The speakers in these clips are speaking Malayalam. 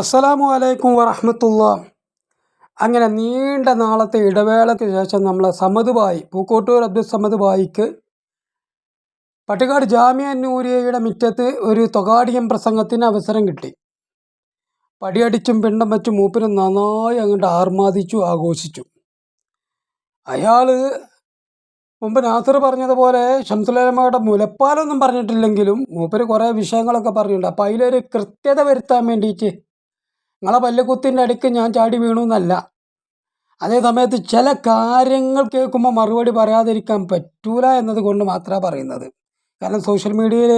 അസ്സലാമു അലൈക്കും വറഹമത്തുള്ള. അങ്ങനെ നീണ്ട നാളത്തെ ഇടവേളയ്ക്ക് ശേഷം നമ്മൾ സമദ് പൂക്കോട്ടൂർ അബ്ദുൽ സമദ് പട്ടിക്കാട് ജാമ്യ നൂരിയയുടെ മുറ്റത്ത് ഒരു തൊകാടിയം പ്രസംഗത്തിന് അവസരം കിട്ടി. പടിയടിച്ചും പിണ്ടം വച്ചും മൂപ്പര് നന്നായി അങ്ങോട്ട് ആർമാദിച്ചു ആഘോഷിച്ചു. അയാൾ മുമ്പ് നാസർ പറഞ്ഞതുപോലെ ഷംസുലമയുടെ മുലപ്പാലൊന്നും പറഞ്ഞിട്ടില്ലെങ്കിലും മൂപ്പര് കുറേ വിഷയങ്ങളൊക്കെ പറഞ്ഞിട്ടുണ്ട്. അപ്പോൾ അതിലൊരു കൃത്യത വരുത്താൻ വേണ്ടിയിട്ട് നിങ്ങളെ പല്ലുകുത്തിന്റെ അടുക്ക് ഞാൻ ചാടി വീണു എന്നല്ല. അതേ സമയത്ത് ചില കാര്യങ്ങൾ കേൾക്കുമ്പോൾ മറുപടി പറയാതിരിക്കാൻ പറ്റൂല എന്നത് കൊണ്ട് മാത്രമാണ് പറയുന്നത്. കാരണം സോഷ്യൽ മീഡിയയിൽ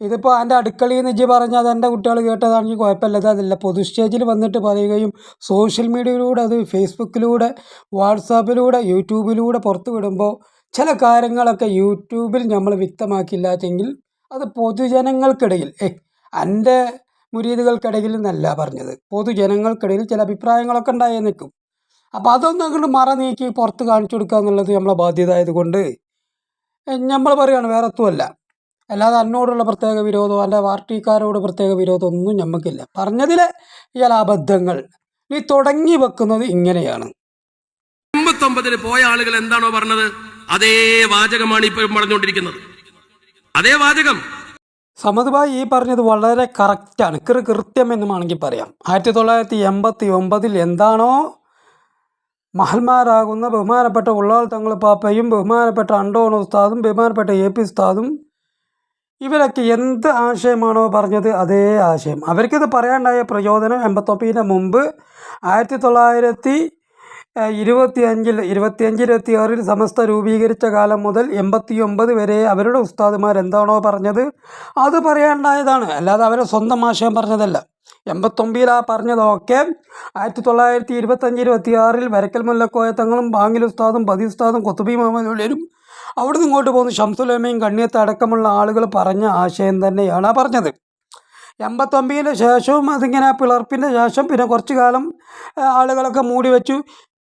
ഇതിപ്പോൾ എന്റെ അടുക്കളയിൽ നിന്ന് പറഞ്ഞാൽ അത് എന്റെ കുട്ടികൾ കേട്ടതാണെങ്കിൽ കുഴപ്പമില്ല. അതല്ല. പൊതു സ്റ്റേജിൽ വന്നിട്ട് പറയുകയും സോഷ്യൽ മീഡിയയിലൂടെ അത് ഫേസ്ബുക്കിലൂടെ വാട്സാപ്പിലൂടെ യൂട്യൂബിലൂടെ പുറത്തു വിടുമ്പോൾ ചില കാര്യങ്ങളൊക്കെ യൂട്യൂബിൽ നമ്മൾ വ്യക്തമാക്കില്ലാച്ചെങ്കിൽ അത് പൊതുജനങ്ങൾക്കിടയിൽ ഏ എന്റെ മുരീദുകൾക്കിടയിൽ എന്നല്ല പറഞ്ഞത്. പൊതുജനങ്ങൾക്കിടയിൽ ചില അഭിപ്രായങ്ങളൊക്കെ ഉണ്ടായേ നിൽക്കും. അപ്പോൾ അതൊന്നും അങ്ങോട്ട് മറ നീക്കി പുറത്ത് കാണിച്ചു കൊടുക്കുക എന്നുള്ളത് നമ്മളെ ബാധ്യത ആയതുകൊണ്ട് നമ്മൾ പറയുകയാണ് വേറെ ഒത്തുമല്ല അല്ലാതെ എന്നോടുള്ള പ്രത്യേക വിരോധമോ അല്ലെ പാർട്ടിക്കാരോട് പ്രത്യേക വിരോധം ഒന്നും ഞമ്മക്കില്ല. പറഞ്ഞതിലെ ചില അബദ്ധങ്ങൾ. നീ തുടങ്ങി വെക്കുന്നത് ഇങ്ങനെയാണ്. എൺപത്തൊമ്പതിന് പോയ ആളുകൾ എന്താണോ പറഞ്ഞത്? അതേ വാചകമാണ് ഇപ്പോഴും പറഞ്ഞുകൊണ്ടിരിക്കുന്നത്. അതേ വാചകം. സമത് ഭായി ഈ പറഞ്ഞത് വളരെ കറക്റ്റാണ് കൃ കൃത്യം എന്ന് വേണമെങ്കിൽ പറയാം. ആയിരത്തി തൊള്ളായിരത്തി എൺപത്തി ഒമ്പതിൽ എന്താണോ മഹന്മാരാകുന്ന ബഹുമാനപ്പെട്ട ഉള്ളാൾ തങ്ങൾ പാപ്പയും ബഹുമാനപ്പെട്ട അണ്ടോൺ ഉസ്താദും ബഹുമാനപ്പെട്ട എ പി ഉസ്താദും ഇവരൊക്കെ എന്ത് ആശയമാണോ പറഞ്ഞത് അതേ ആശയം. അവർക്കിത് പറയാനുണ്ടായ പ്രചോദനം എൺപത്തൊമ്പതിന് മുമ്പ് ആയിരത്തി തൊള്ളായിരത്തി ഇരുപത്തി അഞ്ചിൽ ഇരുപത്തിയഞ്ച് ഇരുപത്തി ആറിൽ സമസ്ത രൂപീകരിച്ച കാലം മുതൽ എൺപത്തി ഒമ്പത് വരെ അവരുടെ ഉസ്താദുമാർ എന്താണോ പറഞ്ഞത്? അത് പറയാനുണ്ടായതാണ്. അല്ലാതെ അവരെ സ്വന്തം ആശയം പറഞ്ഞതല്ല. എൺപത്തൊമ്പതിൽ ആ പറഞ്ഞതൊക്കെ ആയിരത്തി തൊള്ളായിരത്തി ഇരുപത്തഞ്ച് ഇരുപത്തി ആറിൽ വരക്കൽ മുല്ലക്കോയ തങ്ങളും ബാങ്ങിൽ ഉസ്താദും പതി ഉസ്താദും കൊത്തുബി മുഹമ്മദ് ഉള്ളിലും അവിടെ ഇങ്ങോട്ട് പോകുന്ന ഷംസുലമയും കണ്ണിയത്ത് അടക്കമുള്ള ആളുകൾ പറഞ്ഞ ആശയം തന്നെയാണ് പറഞ്ഞത്. എൺപത്തൊമ്പതിന് ശേഷവും അതിങ്ങനെ പിളർപ്പിന്റെ ശേഷം പിന്നെ കുറച്ച് കാലം ആളുകളൊക്കെ മൂടി വെച്ചു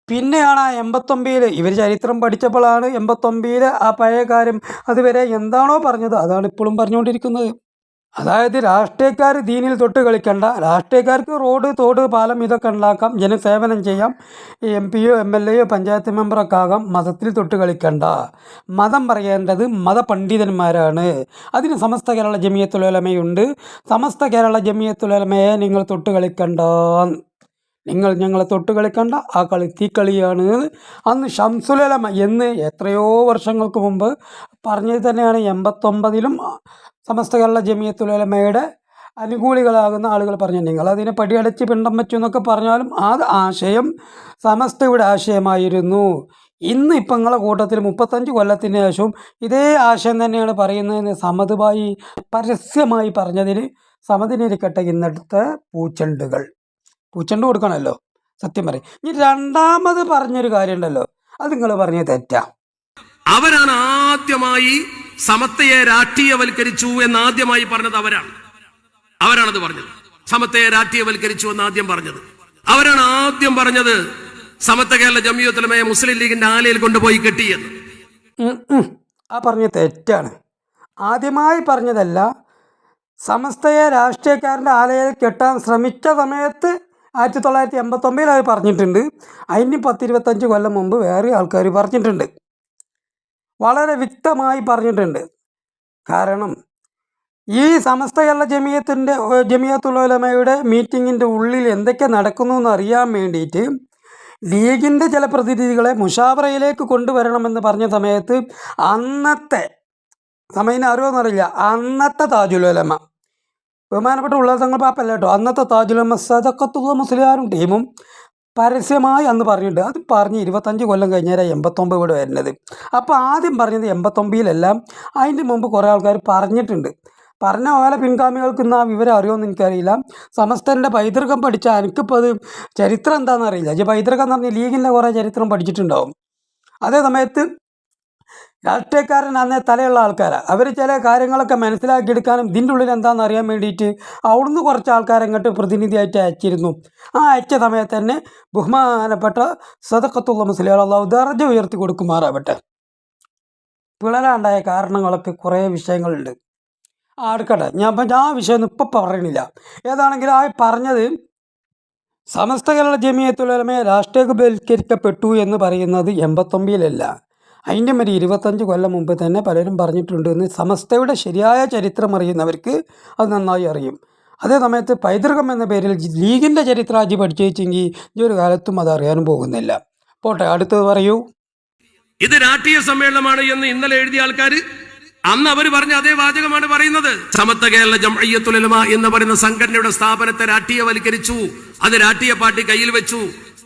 പിന്നെയാണ് ആ എൺപത്തൊമ്പതിൽ ഇവർ ചരിത്രം പഠിച്ചപ്പോഴാണ് എൺപത്തൊമ്പതിൽ ആ പഴയ കാര്യം. അതുവരെ എന്താണോ പറഞ്ഞത് അതാണ് ഇപ്പോഴും പറഞ്ഞുകൊണ്ടിരിക്കുന്നത്. അതായത് രാഷ്ട്രീയക്കാർ ദീനിൽ തൊട്ട് കളിക്കണ്ട. രാഷ്ട്രീയക്കാർക്ക് റോഡ് തോട് പാലം ഇതൊക്കെ ഉണ്ടാക്കാം. ജനസേവനം ചെയ്യാം. എം പിയോ എം എൽ എയോ പഞ്ചായത്ത് മെമ്പറൊക്കെ ആകാം. മതത്തിൽ തൊട്ട് കളിക്കണ്ട. മതം പറയേണ്ടത് മതപണ്ഡിതന്മാരാണ്. അതിന് സമസ്ത കേരള ജമിയത്തുലമയുണ്ട് സമസ്ത കേരള ജമിയത്തുലമയെ നിങ്ങൾ തൊട്ട് കളിക്കണ്ട. നിങ്ങൾ ഞങ്ങളെ തൊട്ട് കളിക്കണ്ട ആ കളി തീക്കളിയാണ്. അന്ന് ഷംസുലലമ എന്ന് എത്രയോ വർഷങ്ങൾക്ക് മുമ്പ് പറഞ്ഞത് തന്നെയാണ്. എൺപത്തൊമ്പതിലും സമസ്ത കേരള ജമിയത്തുലമയുടെ അനുകൂലികളാകുന്ന ആളുകൾ പറഞ്ഞു. നിങ്ങൾ അതിനെ പടിയടച്ച് പിണ്ടം വെച്ചു എന്നൊക്കെ പറഞ്ഞാലും ആ ആശയം സമസ്തയുടെ ആശയമായിരുന്നു. ഇന്ന് ഇപ്പം നിങ്ങളെ കൂട്ടത്തിൽ മുപ്പത്തഞ്ച് കൊല്ലത്തിന് ശേഷവും ഇതേ ആശയം തന്നെയാണ് പറയുന്നതെന്ന് സമതുമായി പരസ്യമായി പറഞ്ഞതിന് സമതിനിരിക്കട്ടെ ഇന്നടുത്ത പൂച്ചെണ്ടുകൾ. പൂച്ചെണ്ട് കൊടുക്കണമല്ലോ സത്യം പറയും. ഇനി രണ്ടാമത് പറഞ്ഞൊരു കാര്യമുണ്ടല്ലോ. അത് നിങ്ങൾ പറഞ്ഞ തെറ്റാ. അവരാണ് ആദ്യമായി സമത്വയെ രാഷ്ട്രീയവൽക്കരിച്ചു എന്ന് ആദ്യമായി പറഞ്ഞത് അവരാണ്. അവരാണത് പറഞ്ഞത്. സമത്വയെ രാഷ്ട്രീയവൽക്കരിച്ചു എന്ന് ആദ്യം പറഞ്ഞത്. അവരാണ് ആദ്യം പറഞ്ഞത് സമത്വ കേരള ജമിയത്തുലമയെ മുസ്ലിം ലീഗിന്റെ ആലയിൽ കൊണ്ടുപോയി ഉം. ആ പറഞ്ഞ തെറ്റാണ്. ആദ്യമായി പറഞ്ഞതല്ല സമസ്തയെ രാഷ്ട്രീയക്കാരന്റെ ആലയിൽ കെട്ടാൻ ശ്രമിച്ച സമയത്ത് ആയിരത്തി തൊള്ളായിരത്തി എൺപത്തൊമ്പതിൽ അവർ പറഞ്ഞിട്ടുണ്ട് അതിന് പത്തിരുപത്തഞ്ച് കൊല്ലം മുമ്പ് വേറെ ആൾക്കാർ പറഞ്ഞിട്ടുണ്ട്. വളരെ വ്യക്തമായി പറഞ്ഞിട്ടുണ്ട്. കാരണം ഈ സമസ്ത കേരള ജമിയത്തിന്റെ ജമിയത്തുലമയുടെ മീറ്റിങ്ങിന്റെ ഉള്ളിൽ എന്തൊക്കെ നടക്കുന്നു എന്ന് അറിയാൻ വേണ്ടിയിട്ട് ലീഗിന്റെ ചില പ്രതിനിധികളെ മുഷാവറയിലേക്ക് കൊണ്ടുവരണമെന്ന് പറഞ്ഞ സമയത്ത് അന്നത്തെ സമയം അറിയുമെന്നറിയില്ല അന്നത്തെ താജുലുലമ ബഹുമാനപ്പെട്ട ഉള്ള തങ്ങൾ പാപ്പല്ല കേട്ടോ? അന്നത്തെ താജുൽ സദക്കത്തുള്ള മുസ്ലിയാരും ടീമും പരസ്യമായി അന്ന് പറഞ്ഞിട്ടുണ്ട്. അത് പറഞ്ഞ് ഇരുപത്തഞ്ച് കൊല്ലം കഴിഞ്ഞാൽ എൺപത്തൊമ്പത് ഇവിടെ വരുന്നത്. അപ്പോൾ ആദ്യം പറഞ്ഞത് എൺപത്തൊമ്പതിലെല്ലാം അതിന്റെ മുമ്പ് കുറേ ആൾക്കാർ പറഞ്ഞിട്ടുണ്ട്. പറഞ്ഞ പോലെ പിൻഗാമികൾക്ക് ഇന്ന് ആ വിവരം അറിയുമെന്ന് എനിക്കറിയില്ല. സമസ്തന്റെ പൈതൃകം പഠിച്ച എനിക്കിപ്പോൾ അത് ചരിത്രം എന്താണെന്ന് അറിയില്ല. പൈതൃകം എന്ന് പറഞ്ഞാൽ ലീഗിന്റെ കുറേ ചരിത്രം പഠിച്ചിട്ടുണ്ടാവും. അതേ സമയത്ത് രാഷ്ട്രീയക്കാരൻ അന്നേ തലയുള്ള ആൾക്കാരാണ് അവർ ചില കാര്യങ്ങളൊക്കെ മനസ്സിലാക്കിയെടുക്കാനും ഇതിന്റെ ഉള്ളിൽ എന്താണെന്ന് അറിയാൻ വേണ്ടിയിട്ട് അവിടുന്ന് കുറച്ച് ആൾക്കാരെ ഇങ്ങോട്ട് പ്രതിനിധിയായിട്ട് അയച്ചിരുന്നു. ആ അയച്ച സമയത്ത് തന്നെ ബഹുമാനപ്പെട്ട സദക്കത്തുള്ള മുസ്ലിം അള്ളാഹു ദർജ ഉയർത്തി കൊടുക്കുമാറാവട്ടെ. പിളരാണ്ടായ കാരണങ്ങളൊക്കെ കുറേ വിഷയങ്ങളുണ്ട്. ആ എടുക്കട്ടെ. ഞാൻ ഇപ്പം ആ വിഷയം വിഷയമൊന്നും ഇപ്പം പറയണില്ല ഏതാണെങ്കിലും ആ പറഞ്ഞത് സമസ്ത കേരള ജമിയത്തുലമയെ രാഷ്ട്രീയവൽക്കരിക്കപ്പെട്ടു എന്ന് പറയുന്നത് എൺപത്തൊമ്പതിലല്ല. അതിന്റെ ഒരു ഇരുപത്തഞ്ച് കൊല്ലം മുമ്പ് തന്നെ പലരും പറഞ്ഞിട്ടുണ്ട് എന്ന് സമസ്തയുടെ ശരിയായ ചരിത്രം അറിയുന്നവർക്ക് അത് നന്നായി അറിയും. അതേ സമയത്ത് പൈതൃകം എന്ന പേരിൽ ലീഗിന്റെ ചരിത്രം ചരിത്രാജി പഠിച്ചുവെച്ചെങ്കിൽ ഈ ഒരു കാലത്തും അത് അറിയാനും പോകുന്നില്ല. പോട്ടെ അടുത്തത് പറയൂ. ഇത് രാഷ്ട്രീയ സമ്മേളനമാണ് എന്ന് ഇന്നലെ എഴുതിയ ആൾക്കാർ അന്ന് അവർ പറഞ്ഞ അതേ വാചകമാണ് പറയുന്നത്. സമത്വ കേരള ജംഅയ്യത്തുലമ എന്ന് പറയുന്ന സംഘടനയുടെ സ്ഥാപനത്തെ രാഷ്ട്രീയവൽക്കരിച്ചു. അത് രാഷ്ട്രീയ പാർട്ടി കയ്യിൽ വെച്ചു.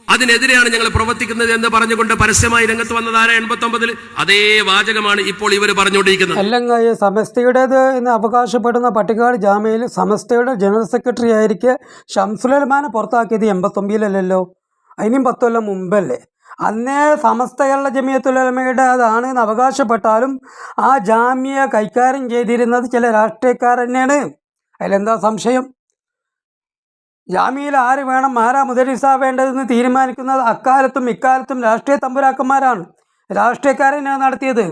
അതിനെതിരെയാണ് ഞങ്ങൾ പ്രവർത്തിക്കുന്നത് എന്ന് പറഞ്ഞുകൊണ്ട് പരസ്യമായി രംഗത്ത് വന്നത് ആരാ എൺപത്തി ഒമ്പതിൽ അതേ വാചകമാണ് ഇപ്പോൾ ഇവർ പറഞ്ഞുകൊണ്ടിരിക്കുന്നത്. അല്ലെങ്കിൽ സമസ്തയുടേത് എന്ന് അവകാശപ്പെടുന്ന പട്ടിക്കാട് ജാമ്യയിൽ സമസ്തയുടെ ജനറൽ സെക്രട്ടറി ആയിരിക്കെ ഷംസുലമാനെ പുറത്താക്കിയത് എൺപത്തൊമ്പതിലല്ലോ അതിനും പത്ത് കൊല്ലം മുമ്പല്ലേ? അന്നേ സമസ്ത കേരള ജമിയത്തുലമയുടെ അതാണ് എന്ന് അവകാശപ്പെട്ടാലും ആ ജാമ്യ കൈകാര്യം ചെയ്തിരുന്നത് ചില രാഷ്ട്രീയക്കാർ തന്നെയാണ് അതിലെന്താ സംശയം? ജാമ്യയിൽ ആര് വേണം ആരാ മുദരിസാവേണ്ടതെന്ന് തീരുമാനിക്കുന്നത് അക്കാലത്തും ഇക്കാലത്തും രാഷ്ട്രീയ തമ്പുരാക്കന്മാരാണ്. രാഷ്ട്രീയക്കാരനെ നടത്തിയത്.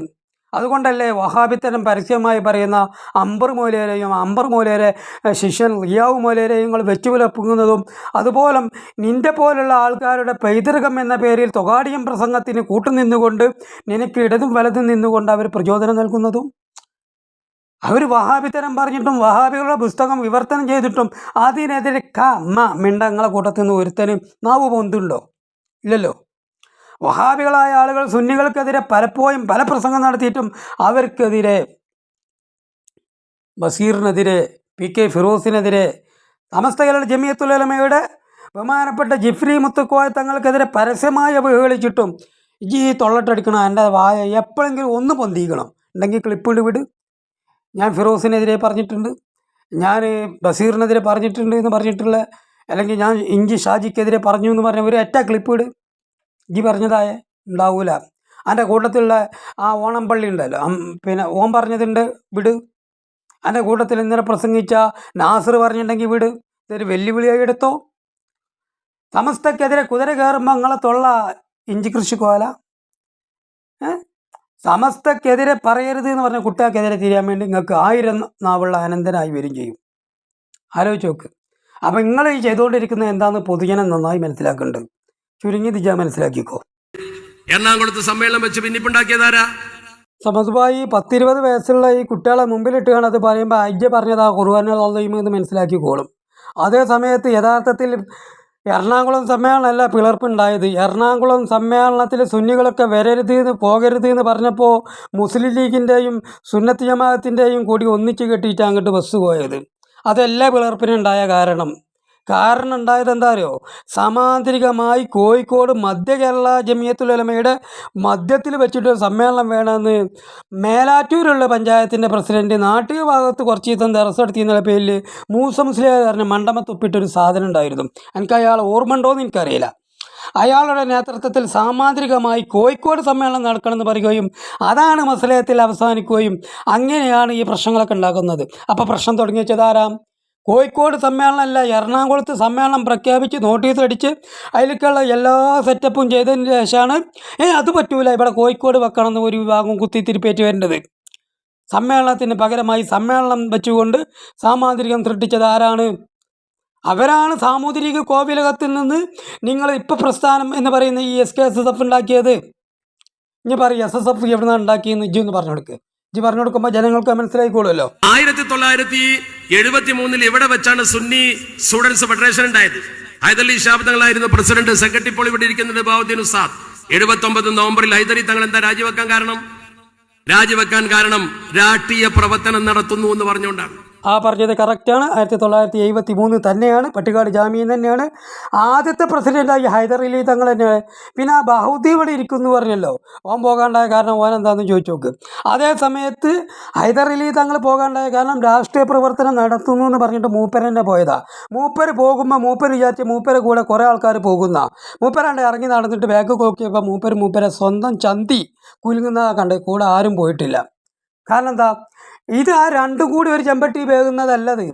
അതുകൊണ്ടല്ലേ വഹാബിത്തരം പരസ്യമായി പറയുന്ന അമ്പർ മൂലേരെയും അമ്പർ മൂലേരെ ശിഷ്യൻ റിയാവ് മൂലേരെയും നിങ്ങൾ വെച്ചു പുലർത്തുന്നതും അതുപോലെ നിന്റെ പോലുള്ള ആൾക്കാരുടെ പൈതൃകം എന്ന പേരിൽ തൊഗാടിയം പ്രസംഗത്തിന് കൂട്ടുനിന്നുകൊണ്ട് നിനക്ക് ഇടതും വലതും നിന്നുകൊണ്ട് അവർ പ്രചോദനം നൽകുന്നതും അവർ വഹാബിത്തരം പറഞ്ഞിട്ടും വഹാബികളുടെ പുസ്തകം വിവർത്തനം ചെയ്തിട്ടും അതിനെതിരെ ക മ മിണ്ടങ്ങളെ കൂട്ടത്തിൽ നിന്ന് ഒരുത്തനും നാവ് പൊന്തുണ്ടോ? ഇല്ലല്ലോ. വഹാബികളായ ആളുകൾ സുന്നികൾക്കെതിരെ പലപ്പോഴും പല പ്രസംഗം നടത്തിയിട്ടും അവർക്കെതിരെ ബഷീറിനെതിരെ പി കെ ഫിറോസിനെതിരെ തമസ്തകളുടെ ജമിയത്തുലമയുടെ ബഹുമാനപ്പെട്ട ജിഫ്രി മുത്തുക്കോയ തങ്ങൾക്കെതിരെ പരസ്യമായി അവഹേളിച്ചിട്ടും ഈ തൊള്ളട്ടടിക്കണം എന്റെ വായ എപ്പോഴെങ്കിലും ഒന്ന് പൊന്തിക്കണം ഉണ്ടെങ്കിൽ ക്ലിപ്പിട് വിട്. ഞാൻ ഫിറോസിനെതിരെ പറഞ്ഞിട്ടുണ്ട്. ഞാൻ ബസീറിനെതിരെ പറഞ്ഞിട്ടുണ്ട് എന്ന് പറഞ്ഞിട്ടുള്ള അല്ലെങ്കിൽ ഞാൻ ഇഞ്ചി ഷാജിക്കെതിരെ പറഞ്ഞു എന്ന് പറഞ്ഞ ഒരു ഒറ്റ ക്ലിപ്പ് ഇട്. ഇജി പറഞ്ഞതായ ഉണ്ടാവൂല. അതിന്റെ കൂട്ടത്തിലുള്ള ആ ഓണം പള്ളി ഉണ്ടല്ലോ. പിന്നെ ഓം പറഞ്ഞതുണ്ട് വിട്. അതിന്റെ കൂട്ടത്തിൽ ഇന്നലെ പ്രസംഗിച്ച നാസർ പറഞ്ഞിട്ടുണ്ടെങ്കിൽ വിട്. ഇതൊരു വെല്ലുവിളിയായി എടുത്തോ? സമസ്തക്കെതിരെ കുതിര കയറുമ്പോൾ നിങ്ങളെ തൊള്ള ഇഞ്ചി കൃഷിക്കോല? ഏ? സമസ്തക്കെതിരെ പറയരുത് എന്ന് പറഞ്ഞ കുട്ടികൾക്കെതിരെ തിരിയാൻ വേണ്ടി നിങ്ങൾക്ക് ആയിരം നാവുള്ള അനന്തനായി വരും ചെയ്യും. ആലോചിച്ച് നോക്ക്. അപ്പം നിങ്ങൾ ഈ ചെയ്തുകൊണ്ടിരിക്കുന്നത് എന്താണെന്ന് പൊതുജനം നന്നായി മനസ്സിലാക്കുന്നുണ്ട്. ചുരുങ്ങി ദിജ മനസ്സിലാക്കിക്കോ. എറണാകുളത്ത് സമ്മേളനം വെച്ച് ഭിന്നിപ്പുണ്ടാക്കിയതാരാ സമതുമായി പത്തിരുപത് വയസ്സുള്ള ഈ കുട്ടികളെ മുമ്പിലിട്ടാണ് അത് പറയുമ്പോൾ അയ്യ പറഞ്ഞത് ആ കുറുവാനുള്ള എന്ന് മനസ്സിലാക്കിക്കോളും. അതേ സമയത്ത് യഥാർത്ഥത്തിൽ എറണാകുളം സമ്മേളനമല്ല പിളർപ്പുണ്ടായത്. എറണാകുളം സമ്മേളനത്തിൽ സുന്നികളൊക്കെ വരരുത് എന്ന് പോകരുത് എന്ന് പറഞ്ഞപ്പോൾ മുസ്ലിം ലീഗിന്റെയും സുന്നത്ത് ജമാഅത്തിന്റെയും കൂടി ഒന്നിച്ച് കെട്ടിയിട്ട് അങ്ങോട്ട് ബസ് പോയത്. അതല്ല പിളർപ്പിനുണ്ടായ കാരണം. കാരണം ഉണ്ടായത് എന്താ അറിയോ സമാന്തരികമായി കോഴിക്കോട് മധ്യ കേരള ജമിയത്തുലമയുടെ മധ്യത്തിൽ വെച്ചിട്ട് സമ്മേളനം വേണമെന്ന് മേലാറ്റൂരുള്ള പഞ്ചായത്തിന്റെ പ്രസിഡന്റ് നാട്ടിക ഭാഗത്ത് കുറച്ച് ദിവസം തെറസ് നടത്തി എന്നുള്ള പേരിൽ മൂസ പറഞ്ഞ് മണ്ഡപത്തൊപ്പിട്ടൊരു സാധനം ഉണ്ടായിരുന്നു. എനിക്ക് അയാൾ ഓർമ്മ ഉണ്ടോയെന്ന് എനിക്കറിയില്ല. അയാളുടെ നേതൃത്വത്തിൽ സാമാന്തരികമായി കോഴിക്കോട് സമ്മേളനം നടക്കണമെന്ന് പറയുകയും അതാണ് മസലയത്തിൽ അവസാനിക്കുകയും അങ്ങനെയാണ് ഈ പ്രശ്നങ്ങളൊക്കെ ഉണ്ടാക്കുന്നത്. അപ്പോൾ പ്രശ്നം തുടങ്ങി വെച്ചതാരാം കോഴിക്കോട് സമ്മേളനമല്ല എറണാകുളത്ത് സമ്മേളനം പ്രഖ്യാപിച്ച് നോട്ടീസ് അടിച്ച് അതിലേക്കുള്ള എല്ലാ സെറ്റപ്പും ചെയ്തതിന് ശേഷമാണ്. ഏ അത് പറ്റൂല. ഇവിടെ കോഴിക്കോട് വെക്കണമെന്ന് ഒരു വിഭാഗം കുത്തിത്തിരിപ്പേറ്റ് വരേണ്ടത്. സമ്മേളനത്തിന് പകരമായി സമ്മേളനം വെച്ചുകൊണ്ട് സാമാന്ത്രികം സൃഷ്ടിച്ചത് ആരാണ്? അവരാണ് സാമൂതിരിക കോവിലകത്തിൽ നിന്ന് നിങ്ങൾ ഇപ്പോൾ പ്രസ്ഥാനം എന്ന് പറയുന്ന ഈ S K S S F ഉണ്ടാക്കിയത്. ഇനി പറയും എസ് എസ് എഫ് എവിടെ നിന്നാണ് ഉണ്ടാക്കിയെന്ന് ഇജ്ജി എന്ന് പറഞ്ഞു കൊടുക്ക്. ഇജ്ജി പറഞ്ഞു കൊടുക്കുമ്പോൾ ജനങ്ങൾക്ക് മനസ്സിലായിക്കോളുമല്ലോ ആയിരത്തി തൊള്ളായിരത്തി എഴുപത്തി മൂന്നിൽ ഇവിടെ വെച്ചാണ് സുന്നി സ്റ്റുഡൻസ് ഫെഡറേഷൻ ഉണ്ടായത്? ഹൈദലി ഷാബ് തങ്ങളായിരുന്നു പ്രസിഡന്റ് സെക്രട്ടറി ഇപ്പോൾ ഇവിടെ ഇരിക്കുന്നത് ബാബുദ്ദീൻ ഉസാദ് എഴുപത്തി ഒമ്പത് നവംബറിൽ ഹൈദരി തങ്ങൾ എന്താ രാജിവെക്കാൻ കാരണം? രാജിവെക്കാൻ കാരണം രാഷ്ട്രീയ പ്രവർത്തനം നടത്തുന്നു എന്ന് പറഞ്ഞുകൊണ്ടാണ്. ആ പറഞ്ഞത് കറക്റ്റാണ് ആയിരത്തി തൊള്ളായിരത്തി എഴുപത്തി മൂന്ന് തന്നെയാണ്. പട്ടിക്കാട് ജാമ്യം തന്നെയാണ്. ആദ്യത്തെ പ്രസിഡന്റായി ഹൈദർ അലി തങ്ങൾ തന്നെയാണ് പിന്നെ ആ ബഹുദി ഇവിടെ ഇരിക്കുന്നു പറഞ്ഞല്ലോ. ഓൻ പോകാണ്ടായ കാരണം ഓൻ എന്താണെന്ന് ചോദിച്ചു നോക്ക്. അതേ സമയത്ത് ഹൈദർ അലി തങ്ങൾ പോകാണ്ടായ കാരണം രാഷ്ട്രീയ പ്രവർത്തനം നടത്തുന്നു എന്ന് പറഞ്ഞിട്ട് മൂപ്പരന്നെ പോയതാ. മൂപ്പർ പോകുമ്പോൾ മൂപ്പർ വിചാരിച്ച് മൂപ്പരെ കൂടെ കുറേ ആൾക്കാർ പോകുന്ന. മൂപ്പരാണ്ട് ഇറങ്ങി നടന്നിട്ട് ബാഗ് നോക്കിയപ്പോൾ മൂപ്പർ മൂപ്പരെ സ്വന്തം ചന്തി കുലുങ്ങുന്നതാണ് കണ്ട് കൂടെ ആരും പോയിട്ടില്ല. കാരണം എന്താ? ഇത് ആ രണ്ടും കൂടി ഒരു ചെമ്പട്ടി വേകുന്നതല്ലത്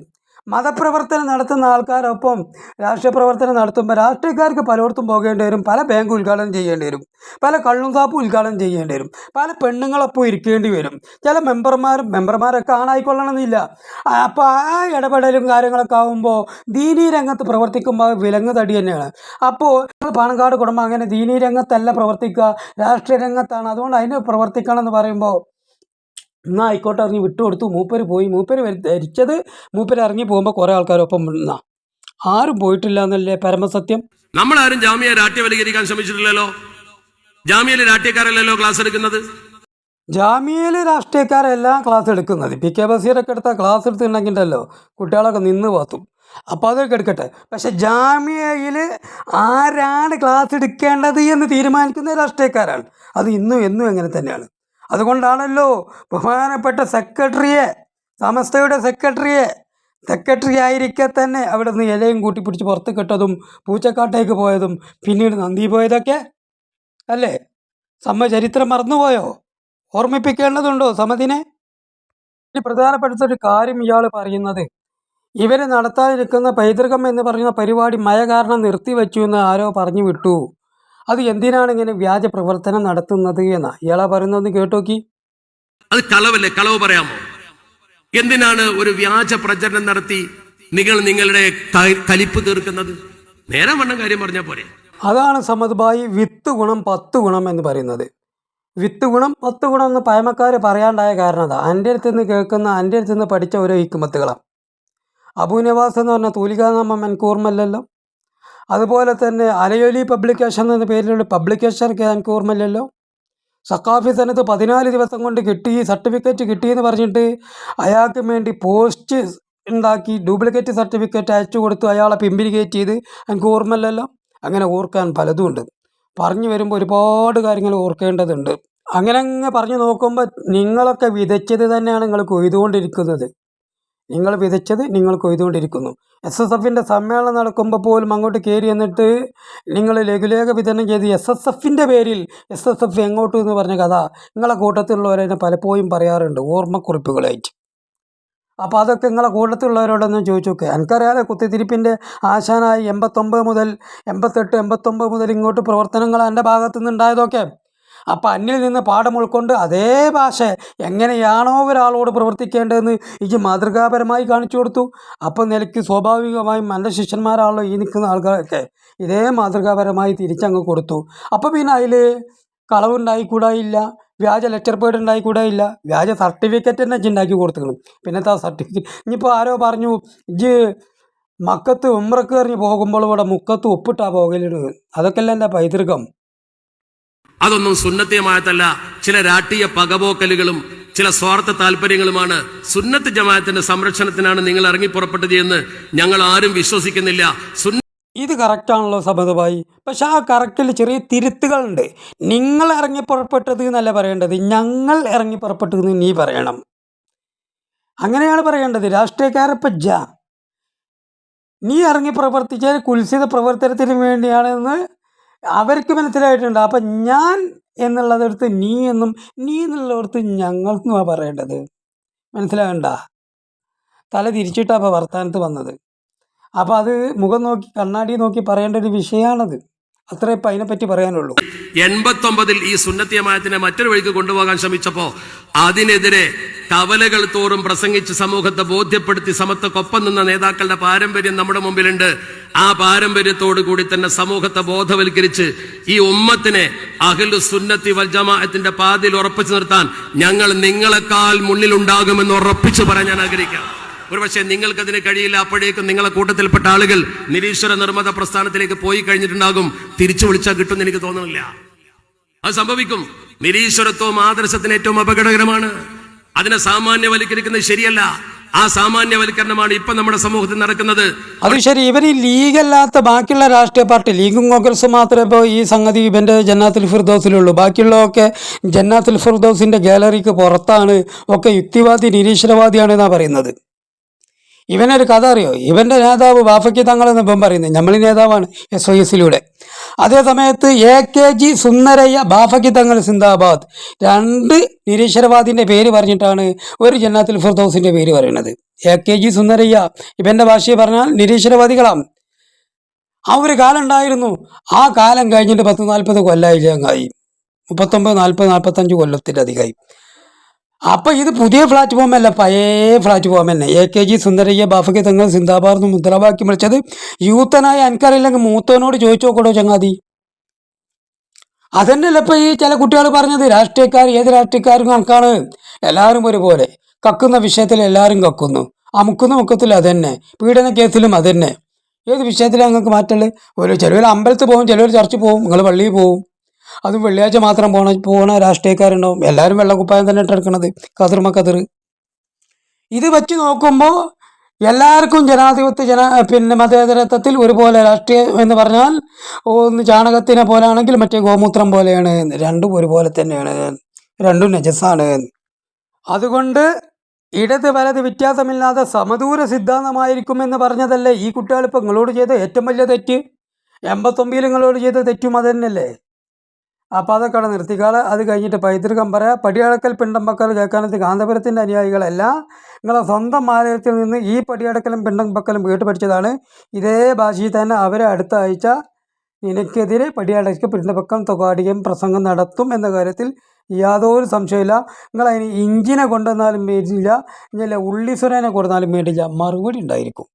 മതപ്രവർത്തനം നടത്തുന്ന ആൾക്കാരൊപ്പം രാഷ്ട്രീയ പ്രവർത്തനം നടത്തുമ്പോൾ രാഷ്ട്രീയക്കാർക്ക് പലയിടത്തും പോകേണ്ടി വരും. പല ബാങ്ക് ഉദ്ഘാടനം ചെയ്യേണ്ടി വരും. പല കള്ളും കാപ്പും ഉദ്ഘാടനം ചെയ്യേണ്ടി വരും. പല പെണ്ണുങ്ങളൊപ്പം ഇരിക്കേണ്ടി വരും. ചില മെമ്പർമാരും മെമ്പർമാരൊക്കെ ആണായിക്കൊള്ളണമെന്നില്ല. അപ്പോൾ ആ ഇടപെടലും കാര്യങ്ങളൊക്കെ ആകുമ്പോൾ ദീനീ രംഗത്ത് പ്രവർത്തിക്കുമ്പോൾ വിലങ്ങ് തടി തന്നെയാണ്. അപ്പോൾ പാണക്കാട് കുടുംബം അങ്ങനെ ദീനീ രംഗത്തല്ല പ്രവർത്തിക്കുക. രാഷ്ട്രീയ രംഗത്താണ്. അതുകൊണ്ട് അതിന് പ്രവർത്തിക്കണം എന്ന് പറയുമ്പോൾ എന്നാൽ ആയിക്കോട്ടെ ഇറങ്ങി വിട്ടുകൊടുത്തു. മൂപ്പര് പോയി. മൂപ്പര് ധരിച്ചത് മൂപ്പര് ഇറങ്ങി പോകുമ്പോൾ കുറേ ആൾക്കാരൊപ്പം നിന്നാ. ആരും പോയിട്ടില്ല എന്നല്ലേ പരമസത്യം? നമ്മൾ നമ്മളാരും ജാമ്യ രാഷ്ട്രീയവൽക്കരിക്കാൻ ശ്രമിച്ചിട്ടില്ലല്ലോ? ജാമ്യയിൽ രാഷ്ട്രീയക്കാരല്ലല്ലോ ക്ലാസ് എടുക്കുന്നത്? ജാമ്യയിൽ രാഷ്ട്രീയക്കാരെല്ലാം ക്ലാസ് എടുക്കുന്നത്. പി കെ ബസീറൊക്കെ എടുത്ത ക്ലാസ് എടുത്തിട്ടുണ്ടെങ്കിലല്ലോ കുട്ടികളൊക്കെ നിന്ന് പാത്തും അപ്പോൾ അതൊക്കെ എടുക്കട്ടെ. പക്ഷെ ജാമ്യയിൽ ആരാണ് ക്ലാസ് എടുക്കേണ്ടത് എന്ന് തീരുമാനിക്കുന്ന രാഷ്ട്രീയക്കാരാണ്. അത് ഇന്നും എന്നും അങ്ങനെ തന്നെയാണ്. അതുകൊണ്ടാണല്ലോ ബഹുമാനപ്പെട്ട സെക്രട്ടറിയെ സമസ്തയുടെ സെക്രട്ടറിയെ സെക്രട്ടറി ആയിരിക്കെ തന്നെ അവിടെ നിന്ന് ഇലയും കൂട്ടിപ്പിടിച്ച് പുറത്ത് കിട്ടതും പൂച്ചക്കാട്ടേക്ക് പോയതും പിന്നീട് നന്ദി പോയതൊക്കെ അല്ലേ? സമ്മ ചരിത്രം മറന്നുപോയോ? ഓർമ്മിപ്പിക്കേണ്ടതുണ്ടോ സമതിനെ? പ്രധാനപ്പെട്ട ഒരു കാര്യം ഇയാൾ പറയുന്നത്. ഇവരെ നടത്താനിരിക്കുന്ന പൈതൃകം എന്ന് പറയുന്ന പരിപാടി മഴ കാരണം നിർത്തിവെച്ചു എന്ന് ആരോ പറഞ്ഞു വിട്ടു അത് എന്തിനാണ് ഇങ്ങനെ വ്യാജ പ്രവർത്തനം നടത്തുന്നത് എന്നാ? ഇയാളാ പറയുന്നതെന്ന് കേട്ടോക്കി. അത് കളവല്ലേ? കളവ് പറയാമോ? എന്തിനാണ് ഒരു വ്യാജ പ്രചരണം നടത്തി നിങ്ങൾ നിങ്ങളുടെ കലിപ്പ് തീർക്കുന്നത്? നേരം വണ്ണം കാര്യം പറഞ്ഞാൽ പോരെ. അതാണ് സമദ്ബായി ഭായി വിത്ത് ഗുണം പത്ത് ഗുണം എന്ന് പറയുന്നത്. വിത്ത് ഗുണം പത്ത് ഗുണം എന്ന് പഴമക്കാർ പറയാണ്ടായ കാരണം അതാ. എന്റെ അടുത്ത് നിന്ന് കേൾക്കുന്ന എന്റെ അടുത്ത് നിന്ന് പഠിച്ച ഓരോ ഹിക്കുമത്തുകളാണ് അബൂനവാസ് എന്ന് പറഞ്ഞ തൂലികാനാമം എനിക്ക് ഓർമ്മയില്ലല്ലോ അതുപോലെ തന്നെ അലയൊലി പബ്ലിക്കേഷൻ എന്ന പേരിലുള്ള പബ്ലിക്കേഷൻ എനിക്ക് ഓർമ്മയില്ലല്ലോ. സക്കാഫി സനത്ത് പതിനാല് ദിവസം കൊണ്ട് കിട്ടി സർട്ടിഫിക്കറ്റ് കിട്ടിയെന്ന് പറഞ്ഞിട്ട് അയാൾക്ക് വേണ്ടി പോസ്റ്റ് ഉണ്ടാക്കി ഡ്യൂപ്ലിക്കേറ്റ് സർട്ടിഫിക്കറ്റ് അയച്ചു കൊടുത്തു അയാളെ പിമ്പിരിക്കേറ്റ് ചെയ്ത്. എനിക്ക് ഓർമ്മയില്ലല്ലോ. അങ്ങനെ ഓർക്കാൻ പലതും ഉണ്ട്. പറഞ്ഞു വരുമ്പോൾ ഒരുപാട് കാര്യങ്ങൾ ഓർക്കേണ്ടതുണ്ട്. അങ്ങനെ അങ്ങ് പറഞ്ഞു നോക്കുമ്പോൾ നിങ്ങളൊക്കെ വിതച്ചത് തന്നെയാണ് നിങ്ങൾ കൊയ്തുകൊണ്ടിരിക്കുന്നത്. നിങ്ങൾ വിതച്ചത് നിങ്ങൾ കൊയ്തുകൊണ്ടിരിക്കുന്നു എസ് എസ് എഫിന്റെ സമ്മേളനം നടക്കുമ്പോൾ പോലും അങ്ങോട്ട് കയറി എന്നിട്ട് നിങ്ങൾ ലഘുലേഖ വിതരണം ചെയ്ത് എസ് എസ് എഫിന്റെ പേരിൽ എസ് എസ് എഫ് എങ്ങോട്ട് എന്ന് പറഞ്ഞ കഥ നിങ്ങളെ കൂട്ടത്തിലുള്ളവരെന്നെ പലപ്പോഴും പറയാറുണ്ട്. ഓർമ്മക്കുറിപ്പുകളായിട്ട്. അപ്പോൾ അതൊക്കെ നിങ്ങളെ കൂട്ടത്തിലുള്ളവരോടൊന്ന് ചോദിച്ചു നോക്കുക എനിക്കറിയാതെ കുത്തിത്തിരിപ്പിന്റെ ആശാനായി എൺപത്തൊമ്പത് മുതൽ എൺപത്തെട്ട് എൺപത്തൊമ്പത് മുതൽ ഇങ്ങോട്ട് പ്രവർത്തനങ്ങൾ എന്റെ ഭാഗത്തു നിന്നുണ്ടായതൊക്കെ അപ്പോൾ അന്നിൽ നിന്ന് പാഠം ഉൾക്കൊണ്ട് അതേ ഭാഷ എങ്ങനെയാണോ ഒരാളോട് പ്രവർത്തിക്കേണ്ടതെന്ന് എനിക്ക് മാതൃകാപരമായി കാണിച്ചു കൊടുത്തു. അപ്പം നിലയ്ക്ക് സ്വാഭാവികമായും നല്ല ശിഷ്യന്മാരാണല്ലോ ഈ നിൽക്കുന്ന ആൾക്കാരൊക്കെ ഇതേ മാതൃകാപരമായി തിരിച്ചങ്ങ് കൊടുത്തു. അപ്പോൾ പിന്നെ അതിൽ കളവുണ്ടായിക്കൂടായില്ല വ്യാജ ലെറ്റർ പേഡ് ഉണ്ടായിക്കൂടായില്ല വ്യാജ സർട്ടിഫിക്കറ്റ് തന്നെ ഉണ്ടാക്കി കൊടുത്തുക്കണം. പിന്നത്തെ ആ സർട്ടിഫിക്കറ്റ്? ഇനിയിപ്പോൾ ആരോ പറഞ്ഞു ഇജ്ജ് മക്കത്ത് ഉമ്രക്ക് എറിഞ്ഞ് പോകുമ്പോൾ ഇവിടെ മുക്കത്ത് ഒപ്പിട്ടാ പോകലുണ്ട് അതൊക്കെയല്ല എന്റെ പൈതൃകം. അതൊന്നും സുന്നത്തിയമായത്തല്ല ചില രാഷ്ട്രീയ പകപോക്കലുകളും ചില സ്വാർത്ഥ താല്പര്യങ്ങളുമാണ് സുന്നത്ത് ജമാഅത്തിന്റെ സംരക്ഷണത്തിനാണ് നിങ്ങൾ ഇറങ്ങി പുറപ്പെട്ടത് എന്ന് ഞങ്ങൾ ആരും വിശ്വസിക്കുന്നില്ല. ഇത് കറക്റ്റാണല്ലോ സമതമായി പക്ഷെ ആ കറക്റ്റിൽ ചെറിയ തിരുത്തുകളുണ്ട്. നിങ്ങൾ ഇറങ്ങി പുറപ്പെട്ടത് എന്നല്ല പറയേണ്ടത്. ഞങ്ങൾ ഇറങ്ങി പുറപ്പെട്ടത് നീ പറയണം. അങ്ങനെയാണ് പറയേണ്ടത്. രാഷ്ട്രീയക്കാരപ്പം ജ നീ ഇറങ്ങി പ്രവർത്തിച്ചാൽ കുൽസിത പ്രവർത്തനത്തിന് വേണ്ടിയാണെന്ന് അവർക്ക് മനസ്സിലായിട്ടുണ്ട്. അപ്പം ഞാൻ എന്നുള്ളതെടുത്ത് നീ എന്നും നീ എന്നുള്ളിടത്ത് ഞങ്ങൾ ആ പറയേണ്ടത്. മനസ്സിലാകണ്ട തല തിരിച്ചിട്ടാണ് അപ്പോൾ വർത്തമാനത്ത് വന്നത്. അപ്പോൾ അത് മുഖം നോക്കി കണ്ണാടി നോക്കി പറയേണ്ട ഒരു വിഷയമാണത് അത്രേ ഇപ്പം അതിനെപ്പറ്റി പറയാനുള്ളൂ. എൺപത്തൊമ്പതിൽ ഈ സുന്നത്തിയമായത്തിനെ മറ്റൊരു വഴിക്ക് കൊണ്ടുപോകാൻ ശ്രമിച്ചപ്പോൾ അതിനെതിരെ കവലകൾ തോറും പ്രസംഗിച്ച് സമൂഹത്തെ ബോധ്യപ്പെടുത്തി സമത്വക്കൊപ്പം നിന്ന നേതാക്കളുടെ പാരമ്പര്യം നമ്മുടെ മുമ്പിലുണ്ട്. ആ പാരമ്പര്യത്തോടു കൂടി തന്നെ സമൂഹത്തെ ബോധവൽക്കരിച്ച് ഈ ഉമ്മത്തിനെ അഖിലു സുന്നത്തി വൽ ജമാഅത്തിന്റെ പാതിൽ ഉറപ്പിച്ചു നിർത്താൻ ഞങ്ങൾ നിങ്ങളെക്കാൾ മുന്നിലുണ്ടാകുമെന്ന് ഉറപ്പിച്ചു പറയാൻ ഞാൻ ആഗ്രഹിക്കാം. ഒരുപക്ഷെ നിങ്ങൾക്കതിന് കഴിയില്ല അപ്പോഴേക്കും നിങ്ങളെ കൂട്ടത്തിൽപ്പെട്ട ആളുകൾ നിരീശ്വര നിർമ്മത പ്രസ്ഥാനത്തിലേക്ക് പോയി കഴിഞ്ഞിട്ടുണ്ടാകും. തിരിച്ചു വിളിച്ചാൽ കിട്ടുമെന്ന് എനിക്ക് തോന്നുന്നില്ല. അത് സംഭവിക്കും. നിരീശ്വരത്വം ആദർശത്തിന് ഏറ്റവും അപകടകരമാണ്. അതിനെ സാമാന്യവൽക്കരിക്കുന്നത് ശരിയല്ല. ആ സാമാന്യവൽക്കരണമാണ് ഇപ്പൊ നമ്മുടെ സമൂഹത്തിൽ നടക്കുന്നത്. അത് ശരി ഇവർ ഈ ലീഗല്ലാത്ത ബാക്കിയുള്ള രാഷ്ട്രീയ പാർട്ടി ലീഗും കോൺഗ്രസും മാത്രമേ ഇപ്പോൾ ഈ സംഗതി ഇവന്റെ ജന്നാത്തുൽ ഫിർദോസിലുള്ളൂ. ബാക്കിയുള്ളതൊക്കെ ജന്നാത്തുൽ ഫിർദോസിന്റെ ഗാലറിക്ക് പുറത്താണ് ഒക്കെ യുക്തിവാദി നിരീശ്വരവാദിയാണ് എന്നാണ് പറയുന്നത്. ഇവനൊരു കഥ അറിയോ? ഇവന്റെ നേതാവ് ബാഫയ്ക്ക് തങ്ങളെന്ന് ഇപ്പം പറയുന്നത് നമ്മൾ നേതാവാണ് എസ് ഒ എസിലൂടെ അതേ സമയത്ത് എ കെ ജി സുന്ദരയ്യ ബാഫയ്ക്ക് തങ്ങൾ സിന്ദാബാദ്. രണ്ട് നിരീശ്വരവാദിന്റെ പേര് പറഞ്ഞിട്ടാണ് ഒരു ജന്നാത്തിൽ ഫിർദൗസിന്റെ പേര് പറയുന്നത്. എ കെ ജി സുന്ദരയ്യ ഇവന്റെ ഭാഷയെ പറഞ്ഞാൽ നിരീശ്വരവാദികളാണ് ആ ഒരു കാലം ഉണ്ടായിരുന്നു. ആ കാലം കഴിഞ്ഞിട്ട് പത്ത് നാൽപ്പത് കൊല്ലായി മുപ്പത്തൊമ്പത് നാൽപ്പത് നാൽപ്പത്തഞ്ച് കൊല്ലത്തിലധികമായി. അപ്പം ഇത് പുതിയ പ്ലാറ്റ്ഫോം അല്ല പഴയ പ്ലാറ്റ്ഫോം തന്നെ. എ കെ ജി സുന്ദരയ്യ ബാഫയ്ക്ക് തങ്ങൾ സിന്ദാബാദ് എന്ന് മുദ്രാവാക്യം വിളിച്ചത് യൂത്തനായ എനിക്കറിയില്ലെങ്കിൽ മൂത്തവനോട് ചോദിച്ചു നോക്കടോ ചങ്ങാതി. അതന്നെയല്ല ഇപ്പൊ ഈ ചില കുട്ടികൾ പറഞ്ഞത്? രാഷ്ട്രീയക്കാർ ഏത് രാഷ്ട്രീയക്കാരും കണക്കാണ്? എല്ലാവരും ഒരുപോലെ. കക്കുന്ന വിഷയത്തിൽ എല്ലാവരും കക്കുന്നു. അമുക്കുന്ന മുക്കത്തിൽ അതന്നെ. പീഡന കേസിലും അതന്നെ. ഏത് വിഷയത്തിലാണ് നിങ്ങൾക്ക് മാറ്റുള്ളത് ഒരു ചിലവർ അമ്പലത്തിൽ പോകും ചിലവർ ചർച്ചിൽ പോകും നിങ്ങൾ പള്ളിയിൽ പോകും. അതും വെള്ളിയാഴ്ച മാത്രം പോണ പോണ രാഷ്ട്രീയക്കാരുണ്ടാവും. എല്ലാവരും വെള്ളക്കുപ്പായം തന്നെ ഇട്ടെടുക്കണത് കതിർമ കതിർ ഇത് വെച്ച് നോക്കുമ്പോൾ എല്ലാവർക്കും ജനാധിപത്യ ജന പിന്നെ മതേതരത്വത്തിൽ ഒരുപോലെ രാഷ്ട്രീയം എന്ന് പറഞ്ഞാൽ ഒന്ന് ചാണകത്തിനെ പോലെയാണെങ്കിൽ മറ്റേ ഗോമൂത്രം പോലെയാണ്. രണ്ടും ഒരുപോലെ തന്നെയാണ്. രണ്ടും നജസാണ് അതുകൊണ്ട് ഇടത് വലത് വ്യത്യാസമില്ലാതെ സമദൂര സിദ്ധാന്തമായിരിക്കുമെന്ന് പറഞ്ഞതല്ലേ? ഈ കുട്ടികളിപ്പോൾ നിങ്ങളോട് ചെയ്ത ഏറ്റവും വലിയ തെറ്റ്? എൺപത്തൊമ്പതിൽ നിങ്ങളോട് ചെയ്ത തെറ്റും അത് തന്നെയല്ലേ അപ്പോൾ അതൊക്കെ അവിടെ നിർത്തിക്കാളെ. അത് കഴിഞ്ഞിട്ട് പൈതൃകം പറയാം പടിയടക്കൽ പിണ്ടമ്പക്കൽ കേൾക്കാനത്ത് കാന്തപുരത്തിന്റെ അനുയായികളല്ല നിങ്ങളെ സ്വന്തം ആലയത്തിൽ നിന്ന് ഈ പടിയടക്കലും പിണ്ടമ്പക്കലും കേട്ട് പഠിച്ചതാണ് ഇതേ ഭാഷയിൽ തന്നെ അവരെ അടുത്ത ആഴ്ച നിനക്കെതിരെ പടിയടക്കൽ പിണ്ടമ്പക്കം തൊകാടിയും പ്രസംഗം നടത്തും എന്ന കാര്യത്തിൽ യാതൊരു സംശയമില്ല നിങ്ങൾ അതിന് ഇഞ്ചിനെ കൊണ്ടുവന്നാലും മേടിച്ചില്ല ഇല്ല ഉള്ളിസുരനെ കൊണ്ടുവന്നാലും മേടിച്ചില്ല മറുപടി ഉണ്ടായിരിക്കും.